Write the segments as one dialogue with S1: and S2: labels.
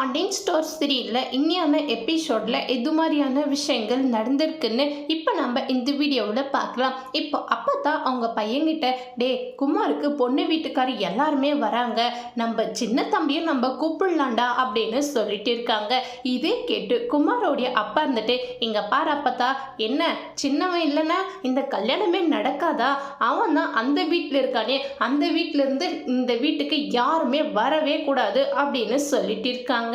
S1: Pandian store சீரியலில் இன்னியான எபிசோடில் எது மாதிரியான விஷயங்கள் நடந்திருக்குன்னு இப்போ நம்ம இந்த வீடியோவில் பார்க்கலாம். இப்போ அப்போ தான் அவங்க பையன்கிட்ட டே குமாருக்கு பொண்ணு வீட்டுக்கார் எல்லாருமே வராங்க. நம்ம சின்ன தம்பியும் நம்ம கூப்பிடலாண்டா அப்படின்னு சொல்லிட்டு இருக்காங்க. இதே கேட்டு குமாரோடைய அப்பா இருந்துட்டு இங்கே பாரு அப்பத்தா என்ன சின்னவன் இல்லைன்னா இந்த கல்யாணமே நடக்காதா? அவன் தான் அந்த வீட்டில் இருக்கானே. அந்த வீட்டிலேருந்து இந்த வீட்டுக்கு யாருமே வரவே கூடாது அப்படின்னு சொல்லிட்டு இருக்காங்க.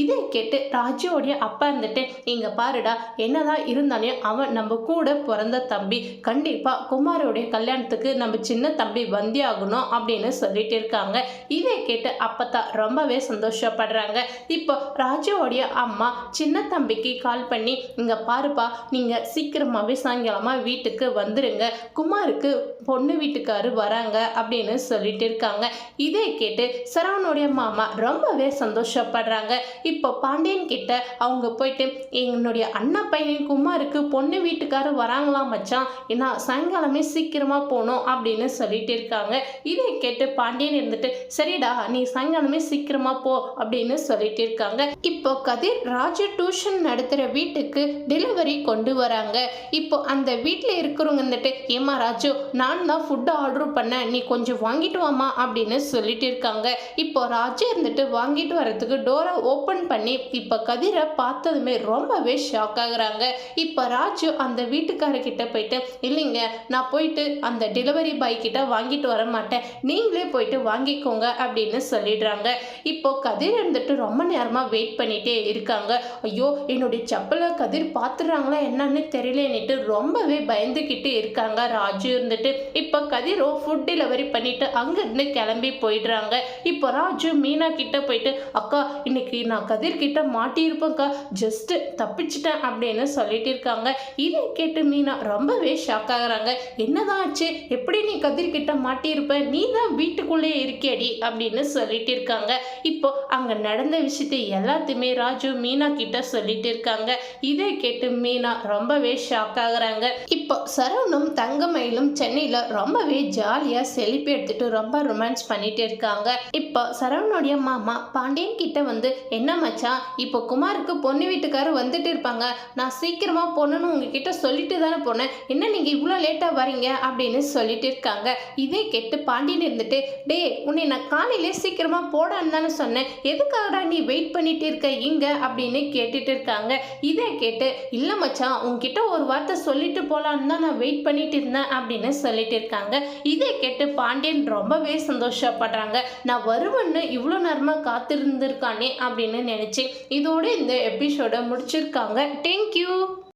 S1: இதை கேட்டு ராஜுவோடைய அப்பா இருந்துட்டு இங்கே பாருடா என்னதான் இருந்தாலையும் அவன் நம்ம கூட பிறந்த தம்பி. கண்டிப்பாக குமாரோடைய கல்யாணத்துக்கு நம்ம சின்ன தம்பி வந்தியாகணும் ஆகணும் அப்படின்னு சொல்லிட்டு இருக்காங்க. இதை கேட்டு அப்பதான் ரொம்பவே சந்தோஷப்படுறாங்க. இப்போ ராஜுவோடைய அம்மா சின்ன தம்பிக்கு கால் பண்ணி இங்கே பாருப்பா நீங்கள் சீக்கிரமாகவே சாயங்காலமாக வீட்டுக்கு வந்துடுங்க குமாருக்கு பொண்ணு வீட்டுக்காரு வராங்க அப்படின்னு சொல்லிட்டு இருக்காங்க. இதை கேட்டு சரவணுடைய மாமா ரொம்பவே சந்தோஷப்படுறாங்க. இப்போ பாண்டியன் கிட்ட அவங்க போயிட்டு என்னுடைய அண்ணா பையன் குமாருக்கு பொண்ணு வீட்டுக்காரர் வராங்களாம் மச்சான்? ஏன்னா சாயங்காலமே சீக்கிரமாக போகணும் அப்படின்னு சொல்லிட்டு இருக்காங்க. இதை கேட்டு பாண்டியன் இருந்துட்டு சரிடா நீ சாயங்காலமே சீக்கிரமாக போ அப்படின்னு சொல்லிட்டு இருக்காங்க. இப்போ கதிர் ராஜு டியூஷன் நடத்துகிற வீட்டுக்கு டெலிவரி கொண்டு வராங்க. இப்போ அந்த வீட்டில் இருக்கிறவங்க வந்துட்டு ஏமா ராஜு நான் தான் ஃபுட்டு ஆர்டர் பண்ணேன் நீ கொஞ்சம் வாங்கிட்டு வாமா அப்படின்னு சொல்லிட்டு இருக்காங்க. இப்போ ராஜு இருந்துட்டு வாங்கிட்டு வரதுக்கு டோரா ஓப்பன் பண்ணி இப்போ கதிரை பார்த்ததுமே ரொம்பவே ஷாக் ஆகுறாங்க. இப்போ ராஜு அந்த வீட்டுக்காரர்கிட்ட போயிட்டு இல்லைங்க நான் போயிட்டு அந்த டெலிவரி பாய் கிட்ட வாங்கிட்டு வர மாட்டேன். நீங்களே போயிட்டு வாங்கிக்கோங்க அப்படின்னு சொல்லிடுறாங்க. இப்போ கதிர் இருந்துட்டு ரொம்ப நேரமாக வெயிட் பண்ணிட்டே இருக்காங்க. ஐயோ என்னுடைய செப்பலை கதிர் பார்த்துடுறாங்களா என்னன்னு தெரியலன்னுட்டு ரொம்பவே பயந்துக்கிட்டு இருக்காங்க ராஜு இருந்துட்டு. இப்போ கதிரோ ஃபுட் டெலிவரி பண்ணிட்டு அங்கேருந்து கிளம்பி போயிடுறாங்க. இப்போ ராஜு மீனா கிட்ட போயிட்டு அக்கா இன்னைக்கு நான் கதிர்கிட்ட மாட்டியிருப்பேன்க்கா. ஜஸ்ட்டு தப்பிச்சிட்டேன் அப்படின்னு சொல்லிட்டு இருக்காங்க. இதை கேட்டு மீனா ரொம்பவே ஷாக் ஆகுறாங்க. என்னதான் ஆச்சு? எப்படி நீ கதிர்கிட்ட மாட்டியிருப்ப? நீ தான் வீட்டுக்குள்ளேயே இருக்கேடி அப்படின்னு சொல்லிட்டு இருக்காங்க. இப்போ அங்கே நடந்த விஷயத்தை எல்லாத்தையுமே ராஜு மீனா கிட்ட சொல்லிட்டு இருக்காங்க. இதை கேட்டு மீனா ரொம்பவே ஷாக் ஆகுறாங்க. இப்போ சரவணும் தங்கமயிலும் சென்னையில் ரொம்பவே ஜாலியாக செல்ஃபி எடுத்துட்டு ரொம்ப ரொமான்ஸ் பண்ணிட்டு இருக்காங்க. இப்போ சரவணுடைய மாமா பாண்டியன் கிட்ட வந்து என்ன மச்சான் இப்போ குமாருக்கு பொண்ணு வீட்டுக்காரர் வந்துட்டு இருப்பாங்க. நான் சீக்கிரமாக போகணும்னு உங்ககிட்ட சொல்லிட்டு தானே போனேன். என்ன நீங்கள் இவ்வளோ லேட்டாக வரீங்க அப்படின்னு சொல்லிட்டு இருக்காங்க. இதே கேட்டு பாண்டியன் இருந்துட்டு டே உன்னை நான் காலையிலே சீக்கிரமாக போடான்னு தானே சொன்னேன். எதுக்காகடா நீ வெயிட் பண்ணிட்டு இருக்க இங்கே? அப்படின்னு கேட்டுட்டு இருக்காங்க. இதை கேட்டு இல்லை மச்சான் உங்ககிட்ட ஒரு வார்த்தை சொல்லிட்டு போகலான்னு தான் நான் வெயிட் பண்ணிட்டு இருந்தேன். அப்படின்னு சொல்லிட்டு இருக்காங்க. இதை கேட்டு பாண்டியன் ரொம்பவே சந்தோஷப்படுறாங்க. நான் வருவேன்னு இவ்வளோ நேரமாக காத்திருந்திருக்கானே அப்படின்னு நினச்சி இதோட இந்த எபிசோடை முடிச்சிருக்காங்க. தேங்க்யூ